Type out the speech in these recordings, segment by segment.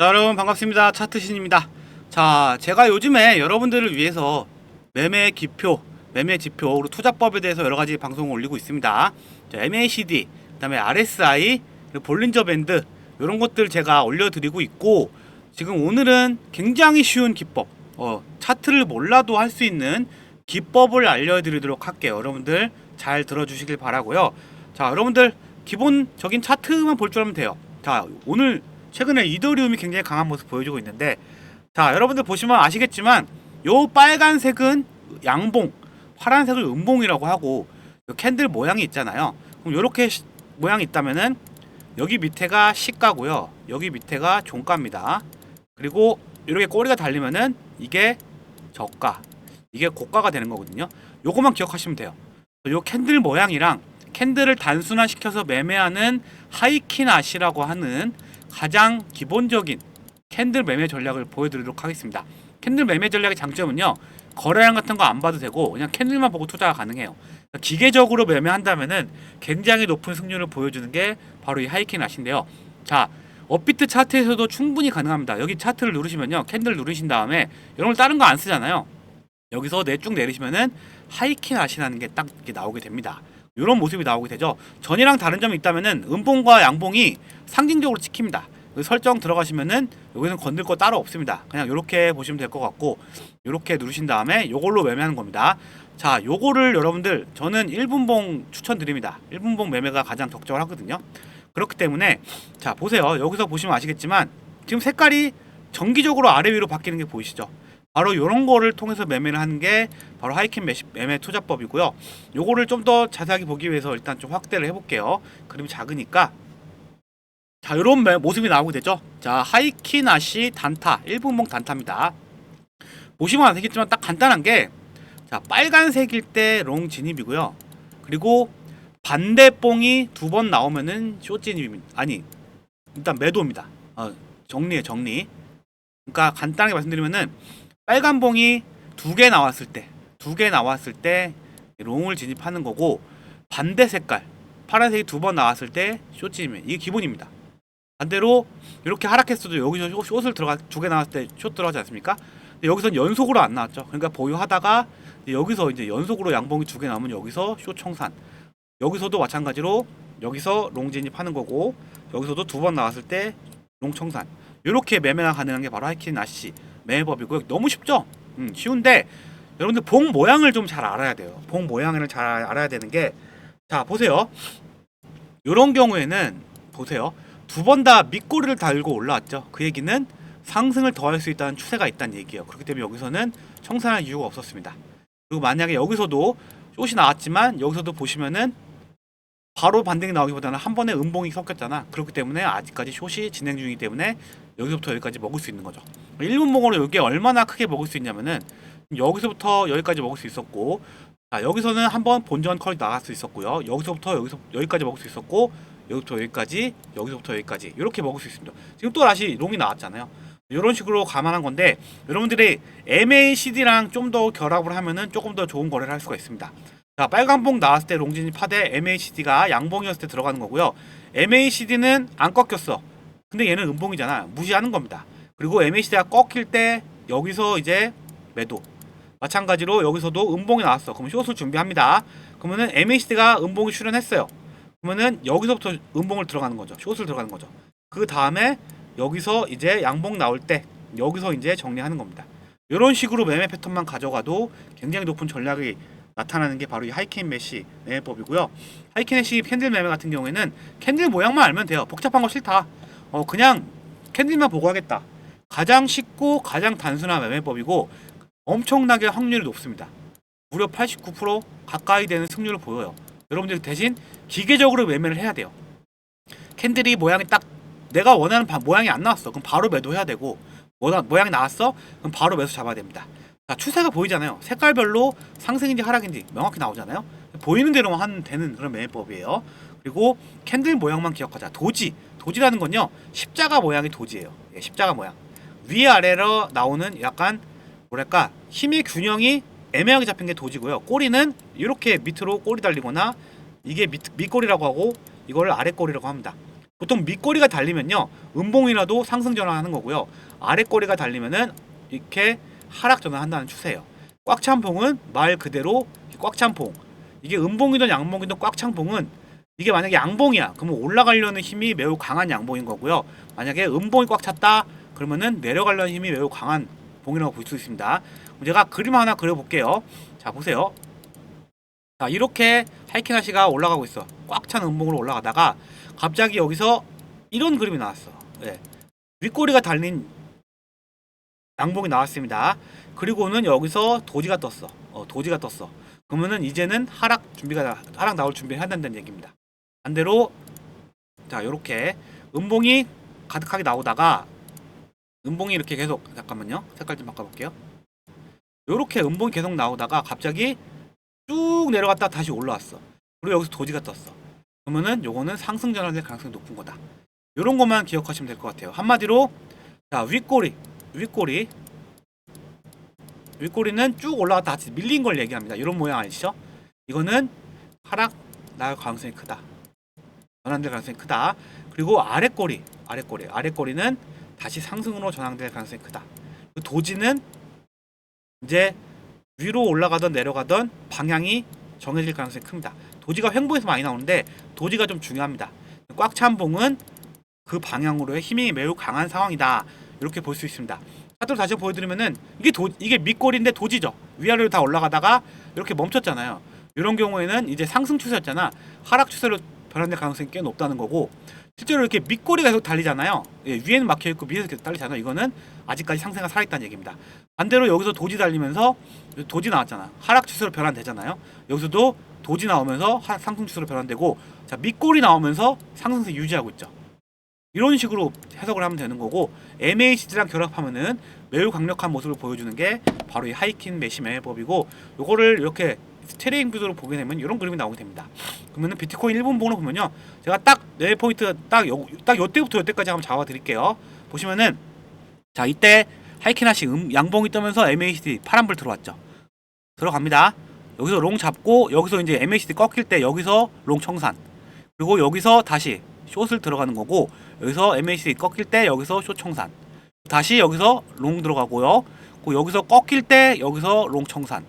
자, 여러분 반갑습니다. 차트신입니다. 자, 제가 요즘에 여러분들을 위해서 매매 기표, 매매 지표, 그리고 투자법에 대해서 여러 가지 방송을 올리고 있습니다. 자, MACD, 그다음에 RSI, 그리고 볼린저 밴드 이런 것들 제가 올려드리고 있고 지금 오늘은 굉장히 쉬운 기법, 어, 차트를 몰라도 할 수 있는 기법을 알려드리도록 할게요. 여러분들 잘 들어주시길 바라고요. 자, 여러분들 기본적인 차트만 볼 줄 알면 돼요. 자, 오늘 최근에 이더리움이 굉장히 강한 모습 보여주고 있는데 자 여러분들 보시면 아시겠지만 요 빨간색은 양봉 파란색을 음봉이라고 하고 요 캔들 모양이 있잖아요. 그럼 요렇게 시- 모양이 있다면은 여기 밑에가 시가고요. 여기 밑에가 종가입니다. 그리고 이렇게 꼬리가 달리면은 이게 저가 이게 고가가 되는 거거든요. 요거만 기억하시면 돼요. 요 캔들 모양이랑 캔들을 단순화시켜서 매매하는 하이킨 아시라고 하는 가장 기본적인 캔들 매매 전략을 보여드리도록 하겠습니다. 캔들 매매 전략의 장점은요. 거래량 같은 거 안 봐도 되고 그냥 캔들만 보고 투자가 가능해요. 그러니까 기계적으로 매매한다면은 굉장히 높은 승률을 보여주는 게 바로 이 하이킨 아시인데요. 자, 업비트 차트에서도 충분히 가능합니다. 여기 차트를 누르시면요. 캔들 누르신 다음에 여러분 다른 거 안 쓰잖아요. 여기서 내쭉 내리시면은 하이킨 아시라는 게 딱 나오게 됩니다. 이런 모습이 나오게 되죠. 전이랑 다른 점이 있다면은 음봉과 양봉이 상징적으로 찍힙니다. 그 설정 들어가시면은 여기는 건들 거 따로 없습니다. 그냥 이렇게 보시면 될 것 같고 이렇게 누르신 다음에 이걸로 매매하는 겁니다. 자, 요거를 여러분들 저는 1분봉 추천드립니다. 1분봉 매매가 가장 적절하거든요. 그렇기 때문에 자 보세요. 여기서 보시면 아시겠지만 지금 색깔이 정기적으로 아래 위로 바뀌는 게 보이시죠? 바로 이런 거를 통해서 매매를 하는 게 바로 하이킨 매매 투자법이고요. 요거를 좀 더 자세하게 보기 위해서 일단 좀 확대를 해볼게요. 그림이 작으니까 자 매- 모습이 나오게 되죠. 자 하이킨 아시 단타 1분봉 단타입니다. 보시면 아시겠지만 딱 간단한 게 자 빨간색일 때 롱 진입이고요. 그리고 반대봉이 두 번 나오면은 쇼 진입입니다. 아니 일단 매도입니다. 어, 정리해 정리. 그러니까 간단하게 말씀드리면은 빨간 봉이 두 개 나왔을 때, 두 개 나왔을 때 롱을 진입하는 거고 반대 색깔 파란색이 두 번 나왔을 때 쇼진이면 이게 기본입니다. 반대로 이렇게 하락했어도 여기서 쇼- 숏을 들어가 두 개 나왔을 때 숏 들어가지 않습니까? 근데 여기선 연속으로 안 나왔죠. 그러니까 보유하다가 여기서 이제 연속으로 양봉이 두 개 나오면 여기서 쇼 청산. 여기서도 마찬가지로 여기서 롱 진입하는 거고 여기서도 두 번 나왔을 때 롱 청산. 이렇게 매매가 가능한 게 바로 하이킨 아시시 매매법이고요. 너무 쉽죠? 음, 쉬운데 여러분들 봉 모양을 좀 잘 알아야 돼요. 봉 모양을 잘 알아야 되는 게 자 보세요. 이런 경우에는 보세요. 두 번 다 밑꼬리를 달고 올라왔죠. 그 얘기는 상승을 더할 수 있다는 추세가 있다는 얘기예요. 그렇기 때문에 여기서는 청산할 이유가 없었습니다. 그리고 만약에 여기서도 숏이 나왔지만 여기서도 보시면은 바로 반등이 나오기보다는 한 번에 음봉이 섞였잖아. 그렇기 때문에 아직까지 숏이 진행 중이기 때문에 여기서부터 여기까지 먹을 수 있는 거죠. 1분봉으로 이게 얼마나 크게 먹을 수 있냐면은 여기서부터 여기까지 먹을 수 있었고 자 여기서는 한번 본전 컬이 나갈 수 있었고요. 여기서부터 여기서 여기까지 먹을 수 있었고 여기부터 여기까지 여기서부터 여기까지 이렇게 먹을 수 있습니다. 지금 또 다시 롱이 나왔잖아요. 이런 식으로 감안한 건데 여러분들이 MACD랑 좀 더 결합을 하면은 조금 더 좋은 거래를 할 수가 있습니다. 자 빨간봉 나왔을 때 롱진이 파대 MACD가 양봉이었을 때 들어가는 거고요. MACD는 안 꺾였어. 근데 얘는 음봉이잖아. 무시하는 겁니다. 그리고 MACD가 꺾일 때 여기서 이제 매도. 마찬가지로 여기서도 음봉이 나왔어. 그럼 숏을 준비합니다. 그러면은 MACD가 음봉이 출현했어요. 그러면은 여기서부터 음봉을 들어가는 거죠. 숏을 들어가는 거죠. 그 다음에 여기서 이제 양봉 나올 때 여기서 이제 정리하는 겁니다. 이런 식으로 매매 패턴만 가져가도 굉장히 높은 전략이 나타나는 게 바로 이 하이킨 매시 매매법이고요. 하이킨 매시 캔들 매매 같은 경우에는 캔들 모양만 알면 돼요. 복잡한 거 싫다. 어 그냥 캔들만 보고 하겠다. 가장 쉽고 가장 단순한 매매법이고 엄청나게 확률이 높습니다. 무려 89% 가까이 되는 승률을 보여요. 여러분들 대신 기계적으로 매매를 해야 돼요. 캔들이 모양이 딱 내가 원하는 바- 모양이 안 나왔어. 그럼 바로 매도해야 되고 모양, 모양이 나왔어? 그럼 바로 매수 잡아야 됩니다. 자, 추세가 보이잖아요. 색깔별로 상승인지 하락인지 명확히 나오잖아요. 보이는 대로만 하면 되는 그런 매매법이에요. 그리고 캔들 모양만 기억하자. 도지. 도지라는 건요. 십자가 모양이 도지예요. 예, 십자가 모양. 위아래로 나오는 약간 뭐랄까 힘의 균형이 애매하게 잡힌 게 도지고요. 꼬리는 이렇게 밑으로 꼬리 달리거나 이게 밑, 밑꼬리라고 하고 이거를 아랫꼬리라고 합니다. 보통 밑꼬리가 달리면요 음봉이라도 상승 전환하는 거고요 아랫꼬리가 달리면은 이렇게 하락 전환한다는 추세예요 꽉찬 봉은 말 그대로 꽉찬 봉 이게 음봉이든 양봉이든 꽉찬 봉은 이게 만약에 양봉이야. 그러면 올라가려는 힘이 매우 강한 양봉인 거고요. 만약에 음봉이 꽉 찼다 그러면은 내려가려는 힘이 매우 강한 봉이라고 볼 수 있습니다. 제가 그림 하나 그려볼게요. 자 보세요. 자 이렇게 하이키나시가 올라가고 있어. 꽉 찬 음봉으로 올라가다가 갑자기 여기서 이런 그림이 나왔어. 예. 윗꼬리가 달린 양봉이 나왔습니다. 그리고는 여기서 도지가 떴어. 어, 도지가 떴어. 그러면은 이제는 하락 준비가 나- 하락 나올 준비를 해야 된다는 얘기입니다 반대로 자 요렇게 음봉이 가득하게 나오다가 음봉이 이렇게 계속 잠깐만요. 색깔 좀 바꿔볼게요. 요렇게 음봉이 계속 나오다가 갑자기 쭉 내려갔다 다시 올라왔어. 그리고 여기서 도지가 떴어. 그러면은 요거는 상승 전환될 가능성이 높은 거다. 요런 것만 기억하시면 될 것 같아요. 한마디로 자 윗꼬리 윗꼬리 윗꼬리는 쭉 올라갔다 다시 밀린 걸 얘기합니다. 이런 모양 아시죠? 이거는 하락 날 가능성이 크다 전환될 가능성이 크다. 그리고 아랫꼬리 아랫꼬리 아랫꼬리는 다시 상승으로 전환될 가능성이 크다. 그 도지는 이제 위로 올라가던 내려가던 방향이 정해질 가능성이 큽니다. 도지가 횡보에서 많이 나오는데 도지가 좀 중요합니다. 꽉 찬 봉은 그 방향으로의 힘이 매우 강한 상황이다. 이렇게 볼 수 있습니다. 차트로 다시 보여드리면은 이게 도 이게 밑골인데 도지죠. 위아래로 다 올라가다가 이렇게 멈췄잖아요. 이런 경우에는 이제 상승 추세였잖아. 하락 추세로 변환될 가능성이 꽤 높다는 거고 실제로 이렇게 밑꼬리가 계속 달리잖아요. 예, 위에는 막혀 있고 밑에서 계속 달리잖아요. 이거는 아직까지 상승가 살아있다는 얘기입니다. 반대로 여기서 도지 달리면서 도지 나왔잖아. 하락 추세로 변환되잖아요. 여기서도 도지 나오면서 하- 상승 추세로 변환되고 자 밑꼬리 나오면서 상승세 유지하고 있죠. 이런 식으로 해석을 하면 되는 거고 MACD랑 결합하면은 매우 강력한 모습을 보여주는 게 바로 이 하이킨 메시 매매법이고 요거를 이렇게 트레이딩 뷰로 보게 되면 이런 그림이 나오게 됩니다. 그러면은 비트코인 1분 봉으로 보면요. 제가 딱 네 포인트 딱딱 요때부터 요때까지 한번 잡아 드릴게요. 보시면은 자, 이때 하이키나시 음, 양봉이 뜨면서 MACD 파란불 들어왔죠. 들어갑니다. 여기서 롱 잡고 여기서 이제 MACD 꺾일 때 여기서 롱 청산. 그리고 여기서 다시 숏을 들어가는 거고 여기서 MACD 꺾일 때 여기서 숏 청산. 다시 여기서 롱 들어가고요. 그리고 여기서 꺾일 때 여기서 롱 청산.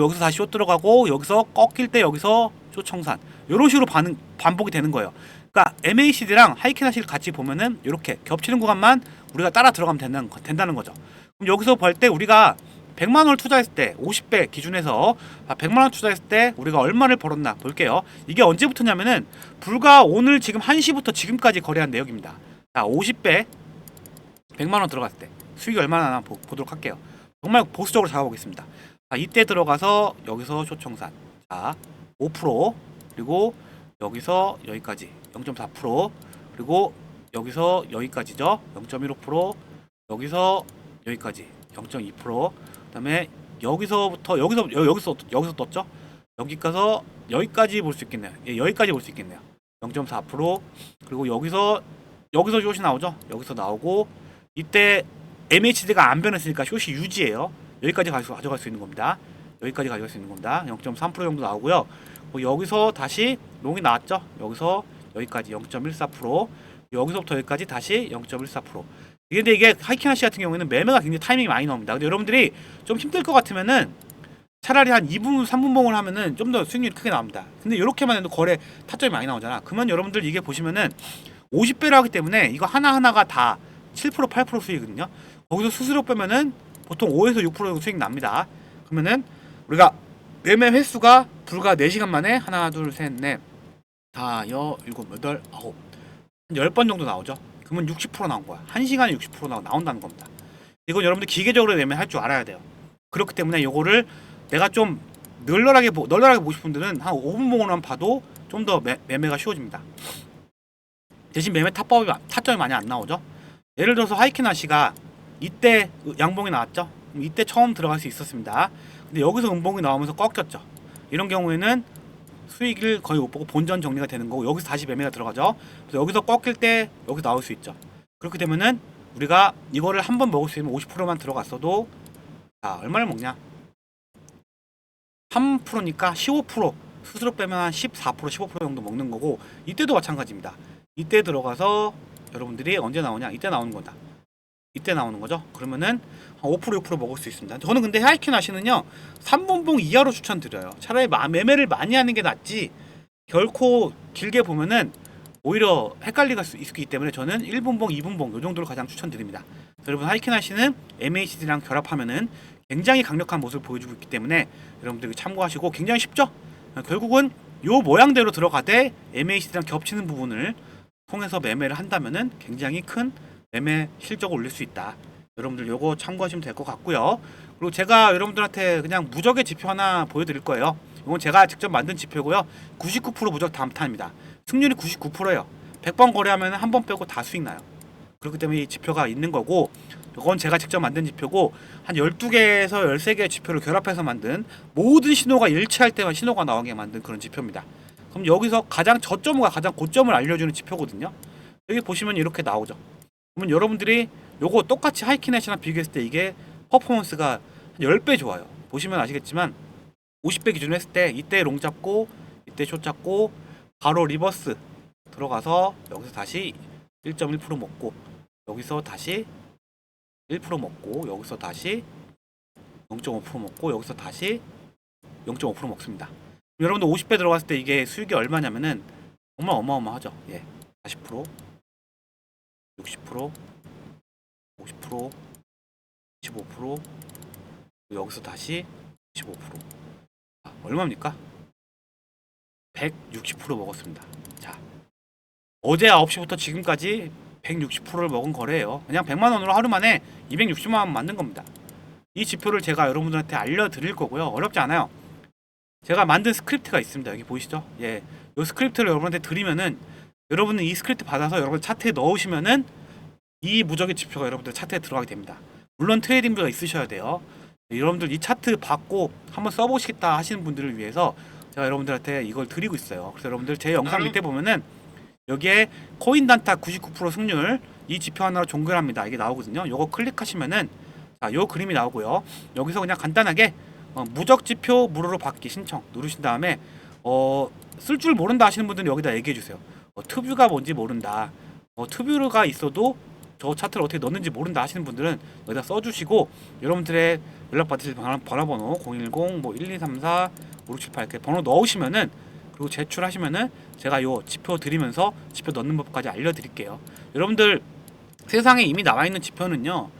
여기서 다시 숏 들어가고 여기서 꺾일 때 여기서 숏 청산. 이런 식으로 반, 반복이 되는 거예요. 그러니까 MACD랑 하이키나시를 같이 보면은 이렇게 겹치는 구간만 우리가 따라 들어가면 된다는, 거, 된다는 거죠. 그럼 여기서 볼때 우리가 100만 원을 투자했을 때 50배 기준에서 아, 100만 원 투자했을 때 우리가 얼마를 벌었나 볼게요. 이게 언제부터냐면은 불과 오늘 지금 1시부터 지금까지 거래한 내역입니다. 자, 50배 100만 원 들어갔을 때 수익이 얼마나 나 보, 보도록 할게요. 정말 보수적으로 잡아보겠습니다. 자, 이때 들어가서 여기서 쇼청산. 자, 5% 그리고 여기서 여기까지 0.4% 그리고 여기서 여기까지죠. 0.15% 여기서 여기까지 0.2% 그다음에 여기서부터 여기서 여- 여기서 여기서 떴죠. 여기 가서 여기까지 볼 수 있겠네요. 예, 여기까지 볼 수 있겠네요. 0.4% 그리고 여기서 여기서 숏이 나오죠. 여기서 나오고 이때 MHD가 안 변했으니까 숏이 유지예요. 여기까지 가져- 가져갈 수 있는 겁니다. 여기까지 가져갈 수 있는 겁니다. 0.3% 정도 나오고요. 뭐 여기서 다시 롱이 나왔죠. 여기서 여기까지 0.14% 여기서부터 여기까지 다시 0.14% 이게 근데 이게 하이키나시 같은 경우에는 매매가 굉장히 타이밍이 많이 나옵니다. 근데 여러분들이 좀 힘들 것 같으면은 차라리 한 2분, 3분 봉을 하면은 좀 더 수익률이 크게 나옵니다. 근데 이렇게만 해도 거래 타점이 많이 나오잖아. 그러면 여러분들 이게 보시면은 50배로 하기 때문에 이거 하나하나가 다 7%, 8% 수익이거든요. 거기서 수수료 빼면은 보통 5에서 6% 정도 수익 납니다. 그러면은 우리가 매매 횟수가 불과 4시간 만에 하나, 둘, 셋, 넷, 다, 여, 일곱, 여덟, 아홉 한 10번 정도 나오죠. 그러면 60% 나온 거야. 1시간에 60% 나, 나온다는 겁니다. 이건 여러분들 기계적으로 매매할 줄 알아야 돼요. 그렇기 때문에 요거를 내가 좀 널널하게 보, 널널하게 보고 싶은 분들은 한 5분 봉으로만 봐도 좀 더 매매가 쉬워집니다. 대신 매매 타법이 타점이 많이 안 나오죠. 예를 들어서 하이키나시가 이때 양봉이 나왔죠. 이때 처음 들어갈 수 있었습니다. 근데 여기서 음봉이 나오면서 꺾였죠. 이런 경우에는 수익을 거의 못 보고 본전 정리가 되는 거고 여기서 다시 매매가 들어가죠. 그래서 여기서 꺾일 때 여기 나올 수 있죠. 그렇게 되면은 우리가 이거를 한 번 먹을 수 있으면 50%만 들어갔어도 자 얼마를 먹냐? 3%니까 15% 스스로 빼면 한 14% 15% 정도 먹는 거고 이때도 마찬가지입니다. 이때 들어가서 여러분들이 언제 나오냐? 이때 나오는 거다. 이때 나오는 거죠. 그러면은 한 5% 6% 먹을 수 있습니다. 저는 근데 하이킨 하시는요 3분봉 이하로 추천드려요. 차라리 마- 매매를 많이 하는 게 낫지 결코 길게 보면은 오히려 헷갈리가 수 있기 때문에 저는 1분봉, 2분봉 요 정도를 가장 추천드립니다. 여러분 하이킨 하시는 MACD랑 결합하면은 굉장히 강력한 모습을 보여주고 있기 때문에 여러분들이 참고하시고 굉장히 쉽죠? 어, 결국은 요 모양대로 들어가되 MACD랑 겹치는 부분을 통해서 매매를 한다면은 굉장히 큰 매매 실적을 올릴 수 있다. 여러분들 요거 참고하시면 될 것 같고요. 그리고 제가 여러분들한테 그냥 무적의 지표 하나 보여드릴 거예요. 이건 제가 직접 만든 지표고요. 99% 무적 담탄입니다. 승률이 99%예요. 100번 거래하면 한 번 빼고 다 수익 나요. 그렇기 때문에 이 지표가 있는 거고 이건 제가 직접 만든 지표고 한 12개에서 13개의 지표를 결합해서 만든 모든 신호가 일치할 때만 신호가 나오게 만든 그런 지표입니다. 그럼 여기서 가장 저점과 가장 고점을 알려주는 지표거든요. 여기 보시면 이렇게 나오죠. 그러면 여러분들이 요거 똑같이 하이키넷이랑 비교했을 때 이게 퍼포먼스가 한 10배 좋아요. 보시면 아시겠지만 50배 기준으로 했을 때 이때 롱 잡고 이때 숏 잡고 바로 리버스 들어가서 여기서 다시 1.1% 먹고 여기서 다시 1% 먹고 여기서 다시 0.5% 먹고 여기서 다시 0.5% 먹습니다. 여러분들 50배 들어갔을 때 이게 수익이 얼마냐면은 정말 어마어마하죠. 예. 40%, 60%, 50%, 15%, 여기서 다시 15%. 아, 얼마입니까? 160% 먹었습니다. 자, 어제 9시부터 지금까지 160%를 먹은 거래예요. 그냥 100만 원으로 하루 만에 260만 원 만든 겁니다. 이 지표를 제가 여러분들한테 알려드릴 거고요. 어렵지 않아요. 제가 만든 스크립트가 있습니다. 여기 보이시죠? 예, 이 스크립트를 여러분한테 드리면은 여러분은 이 스크립트 받아서 여러분 차트에 넣으시면은 이 무적의 지표가 여러분들 차트에 들어가게 됩니다. 물론 트레이딩부가 있으셔야 돼요. 여러분들 이 차트 받고 한번 써보시겠다 하시는 분들을 위해서 제가 여러분들한테 이걸 드리고 있어요. 그래서 여러분들 제 영상 밑에 보면은 여기에 코인 단타 99% 승률 이 지표 하나로 종결합니다. 이게 나오거든요. 요거 클릭하시면은 자, 요 그림이 나오고요. 여기서 그냥 간단하게 어, 무적 지표 무료로 받기 신청 누르신 다음에 어, 쓸 줄 모른다 하시는 분들은 여기다 얘기해 주세요. 어, 투뷰가 뭔지 모른다. 어, 투뷰가 있어도 저 차트를 어떻게 넣는지 모른다 하시는 분들은 여기다 써주시고 여러분들의 연락 받으실 전화- 전화번호 010 뭐 1234 5678 이렇게 번호 넣으시면은 그리고 제출하시면은 제가 요 지표 드리면서 지표 넣는 법까지 알려드릴게요. 여러분들 세상에 이미 나와 있는 지표는요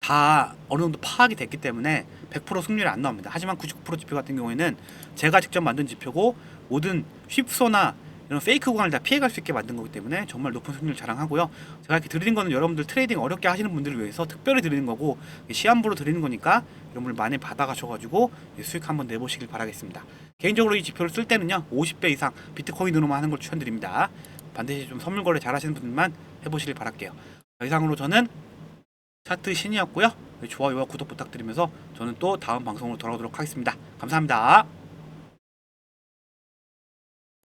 다 어느 정도 파악이 됐기 때문에 100% 승률이 안 나옵니다. 하지만 99% 지표 같은 경우에는 제가 직접 만든 지표고 모든 휩소나 이런 페이크 구간을 다 피해갈 수 있게 만든 거기 때문에 정말 높은 승률 자랑하고요. 제가 이렇게 드리는 거는 여러분들 트레이딩 어렵게 하시는 분들을 위해서 특별히 드리는 거고 시한부로 드리는 거니까 여러분들 많이 받아가셔가지고 수익 한번 내보시길 바라겠습니다. 개인적으로 이 지표를 쓸 때는요 50배 이상 비트코인으로만 하는 걸 추천드립니다. 반드시 좀 선물 거래 잘하시는 분들만 해보시길 바랄게요. 자, 이상으로 저는 차트 신이었고요. 좋아요와 구독 부탁드리면서 저는 또 다음 방송으로 돌아오도록 하겠습니다. 감사합니다.